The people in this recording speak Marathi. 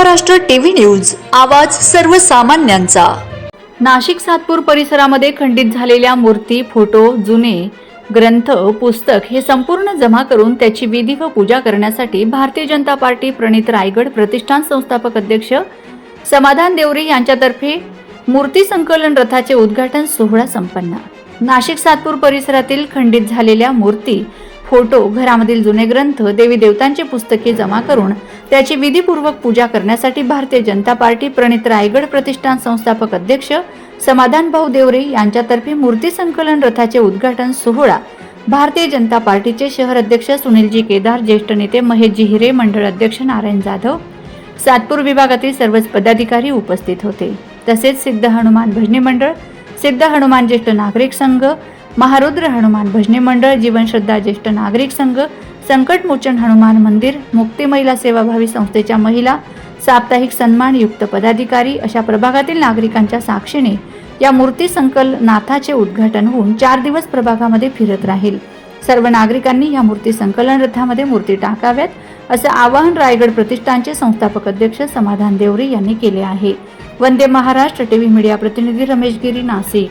महाराष्ट्र टीव्ही न्यूज आवाज सर्वसामान्यांचा. नाशिक सातपूर परिसरामध्ये खंडित झालेल्या मूर्ती फोटो जुने ग्रंथ पुस्तक हे संपूर्ण जमा करून त्याची विधी व पूजा करण्यासाठी भारतीय जनता पार्टी प्रणित रायगड प्रतिष्ठान संस्थापक अध्यक्ष समाधान देवरे यांच्यातर्फे मूर्ती संकलन रथाचे उद्घाटन सोहळा संपन्न. नाशिक सातपूर परिसरातील खंडित झालेल्या मूर्ती फोटो घरामधील जुने ग्रंथ देवी देवतांची पुस्तके जमा करून त्याची विधीपूर्वक पूजा करण्यासाठी भारतीय जनता पार्टी प्रणित रायगड प्रतिष्ठान संस्थापक अध्यक्ष समाधान भाऊ देवरे यांच्यातर्फे मूर्ती संकलन रथाचे उद्घाटन सोहळा. भारतीय जनता पार्टीचे शहर अध्यक्ष सुनीलजी केदार ज्येष्ठ नेते महेशजी हिरे मंडळ अध्यक्ष नारायण जाधव. सातपूर विभागातील सर्वच पदाधिकारी उपस्थित होते. तसेच सिद्ध हनुमान भजनी मंडळ सिद्ध हनुमान ज्येष्ठ नागरिक संघ महारुद्र हनुमान भजनी मंडळ जीवनश्रद्धा ज्येष्ठ नागरिक संघ संकटमोचन हनुमान मंदिर मुक्ती महिला सेवाभावी संस्थेच्या महिला साप्ताहिक सन्मान युक्त पदाधिकारी अशा प्रभागातील नागरिकांच्या साक्षीने या मूर्ती संकलनाथाचे उद्घाटन होऊन चार दिवस प्रभागामध्ये फिरत राहील. सर्व नागरिकांनी या मूर्ती संकलन रथामध्ये मूर्ती टाकाव्यात असं आवाहन रायगड प्रतिष्ठानचे संस्थापक अध्यक्ष समाधान देवरे यांनी केले आहे. वंदे महाराष्ट्र टीव्ही मीडिया प्रतिनिधी रमेश गिरी नाशिक.